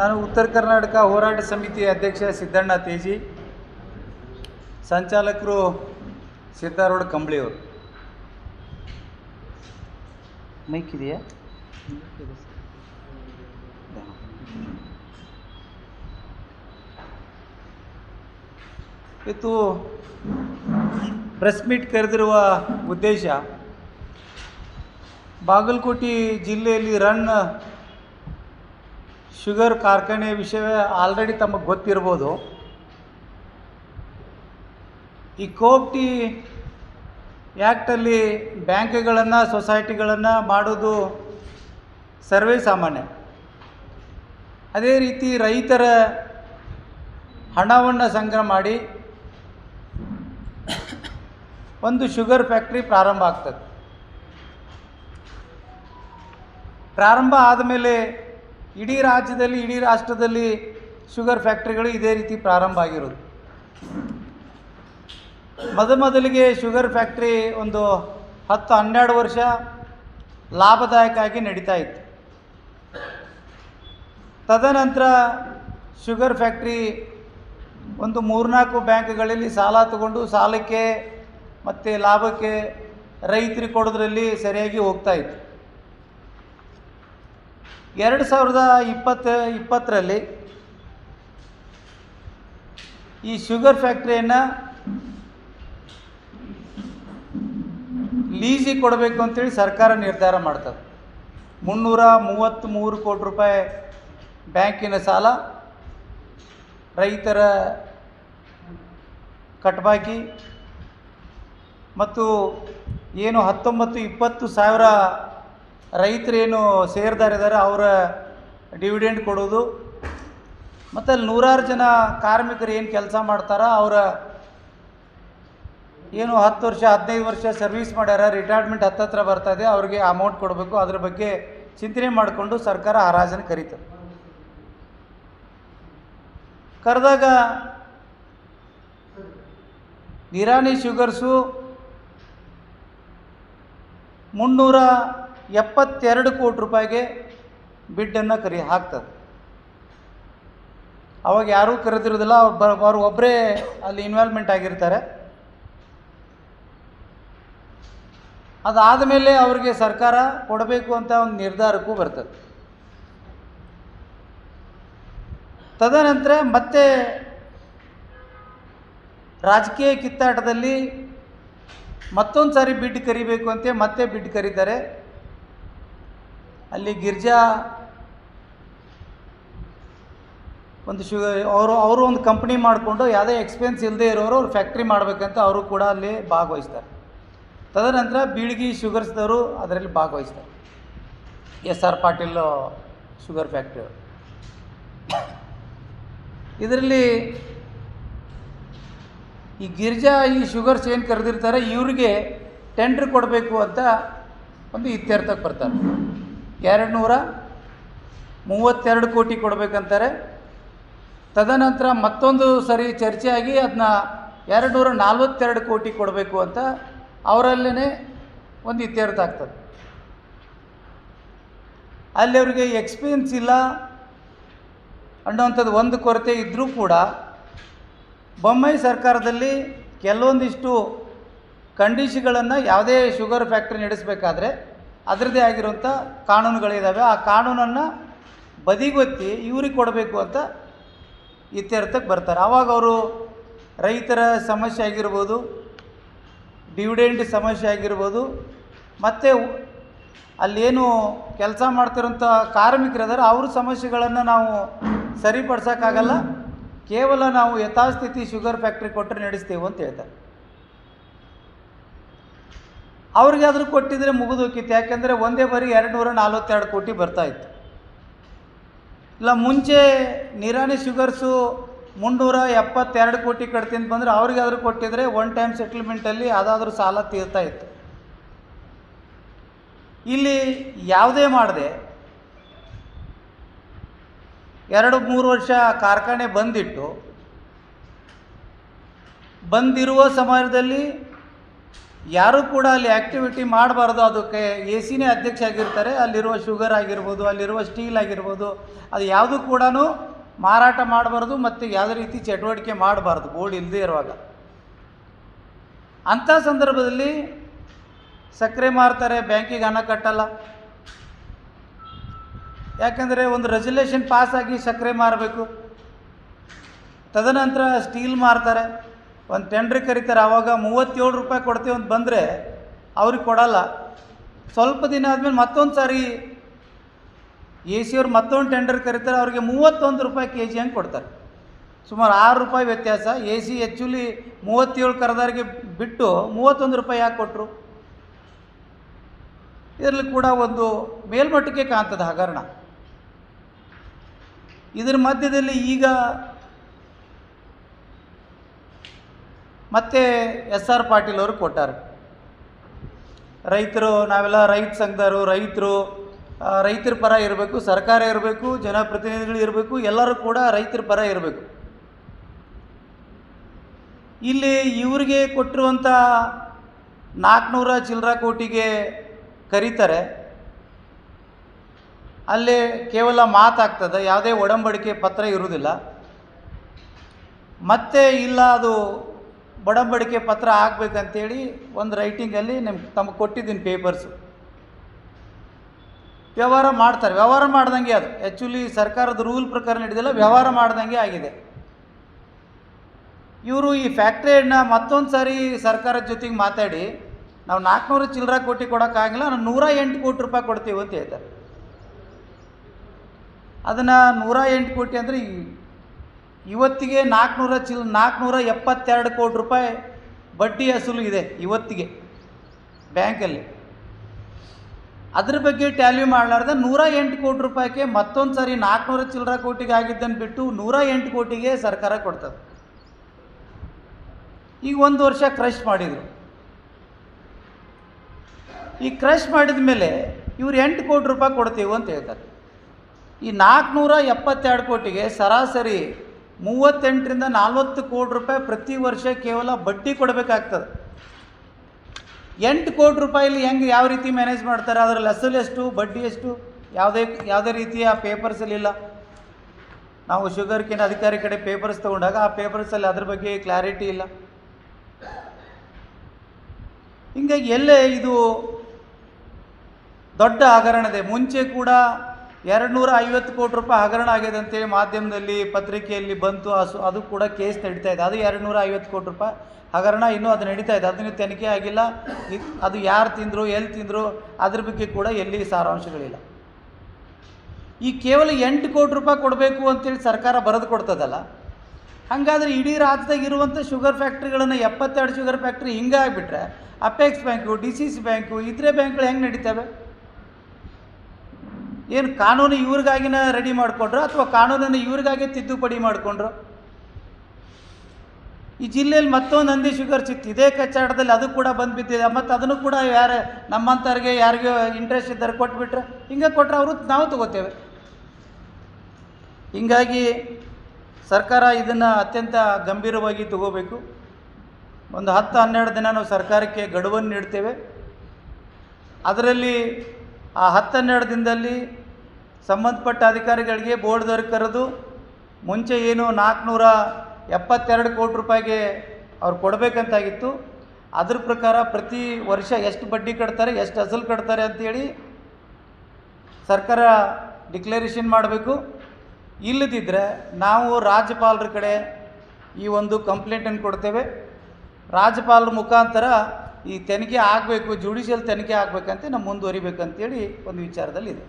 ನಾನು ಉತ್ತರ ಕರ್ನಾಟಕ ಹೋರಾಟ ಸಮಿತಿ ಅಧ್ಯಕ್ಷ ಸಿದ್ದಣ್ಣ ತೇಜಿ ಸಂಚಾಲಕರು ಸಿದ್ದಾರೂಢ ಕಂಬಳಿಯವರು ಮೈಕ್ ಇದೆಯಾ? ಇವತ್ತು ಪ್ರೆಸ್ ಮೀಟ್ ಕರೆದಿರುವ ಉದ್ದೇಶ ಬಾಗಲಕೋಟೆ ಜಿಲ್ಲೆಯಲ್ಲಿ ರನ್ ಶುಗರ್ ಕಾರ್ಖಾನೆ ವಿಷಯ ಆಲ್ರೆಡಿ ತಮಗೆ ಗೊತ್ತಿರ್ಬೋದು. ಈ ಕೋಪ್ಟಿ ಆ್ಯಕ್ಟಲ್ಲಿ ಬ್ಯಾಂಕ್ಗಳನ್ನು, ಸೊಸೈಟಿಗಳನ್ನು ಮಾಡೋದು ಸರ್ವೇ ಸಾಮಾನ್ಯ. ಅದೇ ರೀತಿ ರೈತರ ಹಣವನ್ನು ಸಂಗ್ರಹ ಮಾಡಿ ಒಂದು ಶುಗರ್ ಫ್ಯಾಕ್ಟ್ರಿ ಪ್ರಾರಂಭ ಆಗ್ತದೆ. ಪ್ರಾರಂಭ ಆದಮೇಲೆ ಇಡೀ ರಾಜ್ಯದಲ್ಲಿ, ಇಡೀ ರಾಷ್ಟ್ರದಲ್ಲಿ ಶುಗರ್ ಫ್ಯಾಕ್ಟ್ರಿಗಳು ಇದೇ ರೀತಿ ಪ್ರಾರಂಭ ಆಗಿರೋದು. ಮೊದಮೊದಲಿಗೆ ಶುಗರ್ ಫ್ಯಾಕ್ಟ್ರಿ ಒಂದು ಹತ್ತು, ಹನ್ನೆರಡು ವರ್ಷ ಲಾಭದಾಯಕ ಆಗಿ ನಡೀತಾ ಇತ್ತು. ತದನಂತರ ಶುಗರ್ ಫ್ಯಾಕ್ಟ್ರಿ ಒಂದು ಮೂರ್ನಾಲ್ಕು ಬ್ಯಾಂಕ್ಗಳಲ್ಲಿ ಸಾಲ ತಗೊಂಡು ಸಾಲಕ್ಕೆ ಮತ್ತು ಲಾಭಕ್ಕೆ ರೈತರಿಗೆ ಕೊಡೋದ್ರಲ್ಲಿ ಸರಿಯಾಗಿ ಹೋಗ್ತಾ ಇತ್ತು. ಎರಡು ಸಾವಿರದ ಇಪ್ಪತ್ತು, ಇಪ್ಪತ್ತರಲ್ಲಿ ಈ ಶುಗರ್ ಫ್ಯಾಕ್ಟ್ರಿಯನ್ನು ಲೀಸಿಗೆ ಕೊಡಬೇಕು ಅಂತೇಳಿ ಸರ್ಕಾರ ನಿರ್ಧಾರ ಮಾಡ್ತದೆ. ಮುನ್ನೂರ ಮೂವತ್ತ್ಮೂರು ಕೋಟಿ ರೂಪಾಯಿ ಬ್ಯಾಂಕಿನ ಸಾಲ, ರೈತರ ಕಟ್ಬಾಕಿ ಮತ್ತು ಏನು ಹತ್ತೊಂಬತ್ತು, ಇಪ್ಪತ್ತು ಸಾವಿರ ರೈತರೇನು ಸೇರ್ದಾರಿದ್ದಾರೆ ಅವರ ಡಿವಿಡೆಂಡ್ ಕೊಡೋದು. ಮತ್ತು ಅಲ್ಲಿ ನೂರಾರು ಜನ ಕಾರ್ಮಿಕರು ಏನು ಕೆಲಸ ಮಾಡ್ತಾರ, ಅವರ ಏನು ಹತ್ತು ವರ್ಷ, ಹದಿನೈದು ವರ್ಷ ಸರ್ವಿಸ್ ಮಾಡ್ಯಾರ ರಿಟೈರ್ಮೆಂಟ್ ಹತ್ತತ್ರ ಬರ್ತದೆ ಅವ್ರಿಗೆ ಅಮೌಂಟ್ ಕೊಡಬೇಕು. ಅದ್ರ ಬಗ್ಗೆ ಚಿಂತನೆ ಮಾಡಿಕೊಂಡು ಸರ್ಕಾರ ಹರಾಜನ್ನು ಕರೀತದೆ ಕರೆದಾಗ ನಿರಾಣಿ ಶುಗರ್ಸು ಮುನ್ನೂರ ಎಪ್ಪತ್ತೆರಡು ಕೋಟಿ ರೂಪಾಯಿಗೆ ಬಿಡ್ಡನ್ನು ಕರಿ ಹಾಕ್ತದೆ. ಅವಾಗ ಯಾರೂ ಕರೆದಿರೋದಿಲ್ಲ, ಅವ್ರು ಅವ್ರು ಒಬ್ಬರೇ ಅಲ್ಲಿ ಇನ್ವಾಲ್ವ್ಮೆಂಟ್ ಆಗಿರ್ತಾರೆ. ಅದಾದ ಮೇಲೆ ಅವ್ರಿಗೆ ಸರ್ಕಾರ ಕೊಡಬೇಕು ಅಂತ ಒಂದು ನಿರ್ಧಾರಕ್ಕೂ ಬರ್ತದೆ. ತದನಂತರ ಮತ್ತೆ ರಾಜಕೀಯ ಕಿತ್ತಾಟದಲ್ಲಿ ಮತ್ತೊಂದು ಸಾರಿ ಬಿಡ್ ಕರಿಬೇಕು ಅಂತ ಮತ್ತೆ ಬಿಡ್ ಕರೀತಾರೆ. ಅಲ್ಲಿ ಗಿರ್ಜಾ ಒಂದು ಶು ಅವರು ಅವರು ಒಂದು ಕಂಪ್ನಿ ಮಾಡಿಕೊಂಡು ಯಾವುದೇ ಎಕ್ಸ್ಪೆನ್ಸ್ ಇಲ್ಲದೆ ಇರೋರು ಅವ್ರು ಫ್ಯಾಕ್ಟ್ರಿ ಮಾಡಬೇಕಂತ ಅವರು ಕೂಡ ಅಲ್ಲಿ ಭಾಗವಹಿಸ್ತಾರೆ. ತದನಂತರ ಬೀಳ್ಗಿ ಶುಗರ್ಸ್ದವರು ಅದರಲ್ಲಿ ಭಾಗವಹಿಸ್ತಾರೆ. S R Patil sugar factory ಅವರು. ಇದರಲ್ಲಿ ಈ ಗಿರ್ಜಾ, ಈ ಶುಗರ್ಸ್ ಏನು ಕರೆದಿರ್ತಾರೆ, ಇವ್ರಿಗೆ ಟೆಂಡ್ರ್ ಕೊಡಬೇಕು ಅಂತ ಒಂದು ಇತ್ಯರ್ಥಕ್ಕೆ ಬರ್ತಾರೆ. ಎರಡು ನೂರ ಮೂವತ್ತೆರಡು ಕೋಟಿ ಕೊಡಬೇಕಂತಾರೆ. ತದನಂತರ ಮತ್ತೊಂದು ಸರಿ ಚರ್ಚೆಯಾಗಿ ಅದನ್ನ ಎರಡು ನೂರ ನಲ್ವತ್ತೆರಡು ಕೋಟಿ ಕೊಡಬೇಕು ಅಂತ ಅವರಲ್ಲೇ ಒಂದು ಇತ್ಯರ್ಥ ಆಗ್ತದೆ. ಅಲ್ಲಿ ಅವರಿಗೆ ಎಕ್ಸ್ಪೀರಿಯನ್ಸ್ ಇಲ್ಲ. ಅನ್ನೋವಂಥದ್ದು ಒಂದು ಕೊರತೆ ಇದ್ದರೂ ಕೂಡ ಬೊಮ್ಮೈ ಸರ್ಕಾರದಲ್ಲಿ ಕೆಲವೊಂದಿಷ್ಟು ಕಂಡೀಷನ್ಗಳನ್ನು ಯಾವುದೇ ಶುಗರ್ ಫ್ಯಾಕ್ಟ್ರಿ ನಡೆಸಬೇಕಾದ್ರೆ ಅದರದ್ದೇ ಆಗಿರುವಂಥ ಕಾನೂನುಗಳಿದ್ದಾವೆ ಆ ಕಾನೂನನ್ನು ಬದಿಗೊತ್ತಿ ಇವ್ರಿಗೆ ಕೊಡಬೇಕು ಅಂತ ಇತ್ಯರ್ಥಕ್ಕೆ ಬರ್ತಾರೆ. ಆವಾಗ ಅವರು ರೈತರ ಸಮಸ್ಯೆ ಆಗಿರ್ಬೋದು ಡಿವಿಡೆಂಟ್ ಸಮಸ್ಯೆ ಆಗಿರ್ಬೋದು, ಮತ್ತು ಅಲ್ಲೇನು ಕೆಲಸ ಮಾಡ್ತಿರೋಂಥ ಕಾರ್ಮಿಕರಿದ್ದಾರೆ ಅವ್ರ ಸಮಸ್ಯೆಗಳನ್ನು ನಾವು ಸರಿಪಡಿಸೋಕ್ಕಾಗಲ್ಲ. ಕೇವಲ ನಾವು ಯಥಾಸ್ಥಿತಿ ಶುಗರ್ ಫ್ಯಾಕ್ಟ್ರಿ ಕೊಟ್ಟರೆ ನಡೆಸ್ತೇವೆ ಅಂತ ಹೇಳ್ತಾರೆ. ಅವ್ರಿಗೆ ಆದರೂ ಕೊಟ್ಟಿದ್ರೆ ಮುಗಿದೋಕಿತ್ತು ಯಾಕೆಂದರೆ ಒಂದೇ ಬಾರಿ ಎರಡು ನೂರ ನಲ್ವತ್ತೆರಡು ಕೋಟಿ ಬರ್ತಾಯಿತ್ತು ಇಲ್ಲ, ಮುಂಚೆ ನಿರಾಣಿ ಶುಗರ್ಸು ಮುನ್ನೂರ ಎಪ್ಪತ್ತೆರಡು ಕೋಟಿ ಕಟ್ತೀನಿ ಬಂದರೆ ಅವ್ರಿಗಾದ್ರೂ ಕೊಟ್ಟಿದ್ರೆ ಒನ್ ಟೈಮ್ ಸೆಟಲ್ಮೆಂಟಲ್ಲಿ ಅದಾದರೂ ಸಾಲ ತೀರ್ತಾ ಇತ್ತು. ಇಲ್ಲಿ ಯಾವುದೇ ಮಾಡದೆ, ಎರಡು ಮೂರು ವರ್ಷ ಕಾರ್ಖಾನೆ ಬಂದಿಟ್ಟು, ಬಂದಿರುವ ಸಮಯದಲ್ಲಿ ಯಾರೂ ಕೂಡ ಅಲ್ಲಿ ಆ್ಯಕ್ಟಿವಿಟಿ ಮಾಡಬಾರ್ದು. ಅದಕ್ಕೆ ಎ ಸಿನೇ ಅಧ್ಯಕ್ಷ ಆಗಿರ್ತಾರೆ. ಅಲ್ಲಿರುವ ಶುಗರ್ ಆಗಿರ್ಬೋದು, ಅಲ್ಲಿರುವ ಸ್ಟೀಲ್ ಆಗಿರ್ಬೋದು, ಅದು ಯಾವುದು ಕೂಡ ಮಾರಾಟ ಮಾಡಬಾರ್ದು ಮತ್ತು ಯಾವುದೇ ರೀತಿ ಚಟುವಟಿಕೆ ಮಾಡಬಾರ್ದು. ಬೋರ್ಡ್ ಇಲ್ಲದೇ ಇರುವಾಗ. ಅಂಥ ಸಂದರ್ಭದಲ್ಲಿ ಸಕ್ಕರೆ ಮಾರ್ತಾರೆ, ಬ್ಯಾಂಕಿಗೆ ಹಣ ಕಟ್ಟಲ್ಲ. ಯಾಕಂದರೆ ಒಂದು ರೆಸಲ್ಯೂಷನ್ ಪಾಸ್ ಆಗಿ ಸಕ್ಕರೆ ಮಾರಬೇಕು. ತದನಂತರ ಸ್ಟೀಲ್ ಮಾರ್ತಾರೆ. ಒಂದು ಟೆಂಡ್ರ್ ಕರೀತಾರೆ ಆವಾಗ ಮೂವತ್ತೇಳು ರೂಪಾಯಿ ಕೊಡ್ತೀವಿ ಅಂತ ಬಂದರೆ ಅವ್ರಿಗೆ ಕೊಡಲ್ಲ. ಸ್ವಲ್ಪ ದಿನ ಆದಮೇಲೆ ಮತ್ತೊಂದು ಸಾರಿ ಎ ಸಿ ಅವ್ರು ಮತ್ತೊಂದು ಟೆಂಡರ್ ಕರೀತಾರೆ, ಅವ್ರಿಗೆ ಮೂವತ್ತೊಂದು ರೂಪಾಯಿ ಕೆ ಜಿ ಹಂಗೆ ಕೊಡ್ತಾರೆ. ಸುಮಾರು ಆರು ರೂಪಾಯಿ ವ್ಯತ್ಯಾಸ. ಎ ಸಿ ಆ್ಯಕ್ಚುಲಿ ಮೂವತ್ತೇಳು ಕರೆದವ್ರಿಗೆ ಬಿಟ್ಟು ಮೂವತ್ತೊಂದು ರೂಪಾಯಿ ಯಾಕೆ ಕೊಟ್ಟರು ಇದರಲ್ಲಿ ಕೂಡ ಒಂದು ಮೇಲ್ಮಟ್ಟಕ್ಕೆ ಕಾಣ್ತದೆ ಹಗರಣ. ಇದರ ಮಧ್ಯದಲ್ಲಿ ಈಗ ಮತ್ತೆ ಎಸ್ ಆರ್ ಪಾಟೀಲ್ ಅವರು ಕೊಟ್ಟಾರೆ. ರೈತರು, ನಾವೆಲ್ಲ ರೈತ ಸಂಘದವರು, ರೈತರು ರೈತರ ಪರ ಇರಬೇಕು, ಸರ್ಕಾರ ಇರಬೇಕು, ಜನಪ್ರತಿನಿಧಿಗಳು ಇರಬೇಕು, ಎಲ್ಲರೂ ಕೂಡ ರೈತರ ಪರ ಇರಬೇಕು. ಇಲ್ಲಿ ಇವರಿಗೆ ಕೊಟ್ಟಿರುವಂಥ ನಾಲ್ಕುನೂರ ಚಿಲ್ಲರ ಕೋಟಿಗೆ ಕರೀತಾರೆ. ಅಲ್ಲಿ ಕೇವಲ ಮಾತಾಗ್ತದೆ, ಯಾವುದೇ ಒಡಂಬಡಿಕೆ ಪತ್ರ ಇರುವುದಿಲ್ಲ. ಮತ್ತೆ ಇಲ್ಲ ಅದು ಒಡಂಬಡಿಕೆ ಪತ್ರ ಆಗಬೇಕಂತೇಳಿ ಒಂದು ರೈಟಿಂಗಲ್ಲಿ ನಿಮ್ಗೆ ತಮಗೆ ಕೊಟ್ಟಿದ್ದೀನಿ ಪೇಪರ್ಸು ವ್ಯವಹಾರ ಮಾಡ್ತಾರೆ. ವ್ಯವಹಾರ ಮಾಡ್ದಂಗೆ ಅದು. ಆ್ಯಕ್ಚುಲಿ ಸರ್ಕಾರದ ರೂಲ್ ಪ್ರಕಾರ ನಡೆದಿಲ್ಲ, ವ್ಯವಹಾರ ಮಾಡ್ದಂಗೆ ಆಗಿದೆ. ಇವರು ಈ ಫ್ಯಾಕ್ಟ್ರಿಯನ್ನ ಮತ್ತೊಂದು ಸಾರಿ ಸರ್ಕಾರದ ಜೊತೆಗೆ ಮಾತಾಡಿ, ನಾವು ನಾಲ್ಕುನೂರು ಚಿಲ್ಲರ ಕೋಟಿ ಕೊಡೋಕ್ಕಾಗಿಲ್ಲ ನಾವು ನೂರ ಎಂಟು ಕೋಟಿ ರೂಪಾಯಿ ಕೊಡ್ತೀವಿ ಅಂತ ಹೇಳ್ತಾರೆ. ಅದನ್ನು ನೂರ ಎಂಟು ಕೋಟಿ ಅಂದರೆ ಇವತ್ತಿಗೆ ನಾಲ್ಕುನೂರ ಚಿಲ್ ನಾಲ್ಕುನೂರ ಎಪ್ಪತ್ತೆರಡು ಕೋಟಿ ರೂಪಾಯಿ ಬಡ್ಡಿ ಅಸೂಲು ಇದೆ ಇವತ್ತಿಗೆ ಬ್ಯಾಂಕಲ್ಲಿ. ಅದ್ರ ಬಗ್ಗೆ ಟ್ಯಾಲ್ಯೂ ಮಾಡಲಾರ್ದೆ ನೂರ ಎಂಟು ಕೋಟಿ ರೂಪಾಯಿಗೆ ಮತ್ತೊಂದು ಸಾರಿ ನಾಲ್ಕುನೂರ ಚಿಲ್ಲರ ಕೋಟಿಗೆ ಆಗಿದ್ದನ್ನು ಬಿಟ್ಟು ನೂರ ಎಂಟು ಕೋಟಿಗೆ ಸರ್ಕಾರ ಕೊಡ್ತದೆ. ಈಗ ಒಂದು ವರ್ಷ ಕ್ರಶ್ ಮಾಡಿದರು. ಈ ಕ್ರಶ್ ಮಾಡಿದ ಮೇಲೆ ಇವ್ರು ಎಂಟು ಕೋಟಿ ರೂಪಾಯಿ ಕೊಡ್ತೀವಿ ಅಂತ ಹೇಳ್ತಾರೆ. ಈ ನಾಲ್ಕುನೂರ ಎಪ್ಪತ್ತೆರಡು ಕೋಟಿಗೆ ಸರಾಸರಿ ಮೂವತ್ತೆಂಟರಿಂದ ನಲ್ವತ್ತು ಕೋಟಿ ರೂಪಾಯಿ ಪ್ರತಿ ವರ್ಷ ಕೇವಲ ಬಡ್ಡಿ ಕೊಡಬೇಕಾಗ್ತದೆ. ಎಂಟು ಕೋಟಿ ರೂಪಾಯಿಲಿ ಹೆಂಗೆ ಯಾವ ರೀತಿ ಮ್ಯಾನೇಜ್ ಮಾಡ್ತಾರೆ? ಅದರಲ್ಲಿ ಅಸಲು ಎಷ್ಟು, ಬಡ್ಡಿ ಎಷ್ಟು? ಯಾವುದೇ ಯಾವುದೇ ರೀತಿಯ ಪೇಪರ್ಸಲ್ಲಿ ಇಲ್ಲ. ನಾವು ಶುಗರ್ ಕೇನ್ ಅಧಿಕಾರಿ ಕಡೆ ಪೇಪರ್ಸ್ ತೊಗೊಂಡಾಗ ಆ ಪೇಪರ್ಸಲ್ಲಿ ಅದ್ರ ಬಗ್ಗೆ ಕ್ಲಾರಿಟಿ ಇಲ್ಲ. ಹಿಂಗಾಗಿ ಎಲ್ಲೇ ಇದು ದೊಡ್ಡ ಹಗರಣ ಇದೆ. ಮುಂಚೆ ಕೂಡ ಎರಡು ನೂರ ಐವತ್ತು ಕೋಟಿ ರೂಪಾಯಿ ಹಗರಣ ಆಗಿದೆ ಅಂತೇಳಿ ಮಾಧ್ಯಮದಲ್ಲಿ ಪತ್ರಿಕೆಯಲ್ಲಿ ಬಂತು. ಅಸು ಅದು ಕೂಡ ಕೇಸ್ ನಡೀತಾ ಇದೆ. ಅದು ಎರಡು ನೂರ ಐವತ್ತು ಕೋಟಿ ರೂಪಾಯಿ ಹಗರಣ ಇನ್ನೂ ಅದು ನಡೀತಾ ಇದೆ. ಅದನ್ನು ತನಿಖೆ ಆಗಿಲ್ಲ. ಅದು ಯಾರು ತಿಂದರು ಎಲ್ಲಿ ತಿಂದರು, ಅದ್ರ ಬಗ್ಗೆ ಕೂಡ ಎಲ್ಲಿ ಸಾರಾಂಶಗಳಿಲ್ಲ. ಈ ಕೇವಲ ಎಂಟು ಕೋಟಿ ರೂಪಾಯಿ ಕೊಡಬೇಕು ಅಂತೇಳಿ ಸರ್ಕಾರ ಬರೆದು ಕೊಡ್ತದಲ್ಲ. ಹಾಗಾದರೆ ಇಡೀ ರಾಜ್ಯದಾಗ ಇರುವಂಥ ಶುಗರ್ ಫ್ಯಾಕ್ಟ್ರಿಗಳನ್ನು ಎಪ್ಪತ್ತೆರಡು ಶುಗರ್ ಫ್ಯಾಕ್ಟ್ರಿ ಹಿಂಗೆ ಆಗಿಬಿಟ್ರೆ apex bank, D C C bank, ಇತರೆ ಬ್ಯಾಂಕ್ಗಳು ಹೆಂಗೆ ನಡೀತವೆ? ಏನು ಕಾನೂನು ಇವ್ರಿಗಾಗಿನ ರೆಡಿ ಮಾಡಿಕೊಂಡ್ರು ಅಥವಾ ಕಾನೂನನ್ನು ಇವ್ರಿಗಾಗಿ ತಿದ್ದುಪಡಿ ಮಾಡಿಕೊಂಡ್ರು? ಈ ಜಿಲ್ಲೆಯಲ್ಲಿ ಮತ್ತೊಂದು ನಂದಿ ಶುಗರ್ ಸಿಕ್ತು ಇದೇ ಕಚ್ಚಾಟದಲ್ಲಿ ಅದು ಕೂಡ ಬಂದು ಬಿದ್ದಿದೆ ಮತ್ತು ಅದನ್ನು ಕೂಡ ಯಾರು ನಮ್ಮಂಥವ್ರಿಗೆ ಯಾರಿಗೂ ಇಂಟ್ರೆಸ್ಟ್ ಇದ್ದಾರೆ ಕೊಟ್ಬಿಟ್ರೆ ಹಿಂಗೆ ಕೊಟ್ಟರೆ ಅವರು ನಾವು ತಗೋತೇವೆ. ಹೀಗಾಗಿ ಸರ್ಕಾರ ಇದನ್ನು ಅತ್ಯಂತ ಗಂಭೀರವಾಗಿ ತಗೋಬೇಕು. ಒಂದು ಹತ್ತು ಹನ್ನೆರಡು ದಿನ ನಾವು ಸರ್ಕಾರಕ್ಕೆ ಗಡುವನ್ನು ನೀಡ್ತೇವೆ. ಅದರಲ್ಲಿ ಆ ಹತ್ತು ಹನ್ನೆರಡು ದಿನದಲ್ಲಿ ಸಂಬಂಧಪಟ್ಟ ಅಧಿಕಾರಿಗಳಿಗೆ ಬೋರ್ಡ್ದವ್ರಿಗೆ ಕರೆದು ಮುಂಚೆ ಏನು ನಾಲ್ಕುನೂರ ಎಪ್ಪತ್ತೆರಡು ಕೋಟಿ ರೂಪಾಯಿಗೆ ಅವ್ರು ಕೊಡಬೇಕಂತಾಗಿತ್ತು. ಅದ್ರ ಪ್ರಕಾರ ಪ್ರತಿ ವರ್ಷ ಎಷ್ಟು ಬಡ್ಡಿ ಕಟ್ತಾರೆ, ಎಷ್ಟು ಅಸಲು ಕಟ್ತಾರೆ ಅಂತೇಳಿ ಸರ್ಕಾರ ಡಿಕ್ಲರೇಷನ್ ಮಾಡಬೇಕು. ಇಲ್ಲದಿದ್ದರೆ ನಾವು ರಾಜ್ಯಪಾಲರ ಕಡೆ ಈ ಒಂದು ಕಂಪ್ಲೇಂಟನ್ನು ಕೊಡ್ತೇವೆ. ರಾಜ್ಯಪಾಲರ ಮುಖಾಂತರ ಈ ತನಿಖೆ ಆಗಬೇಕು, ಜುಡಿಷಿಯಲ್ ತನಿಖೆ ಆಗಬೇಕಂತ ನಾವು ಮುಂದುವರಿಬೇಕಂತೇಳಿ ಒಂದು ವಿಚಾರದಲ್ಲಿದೆ.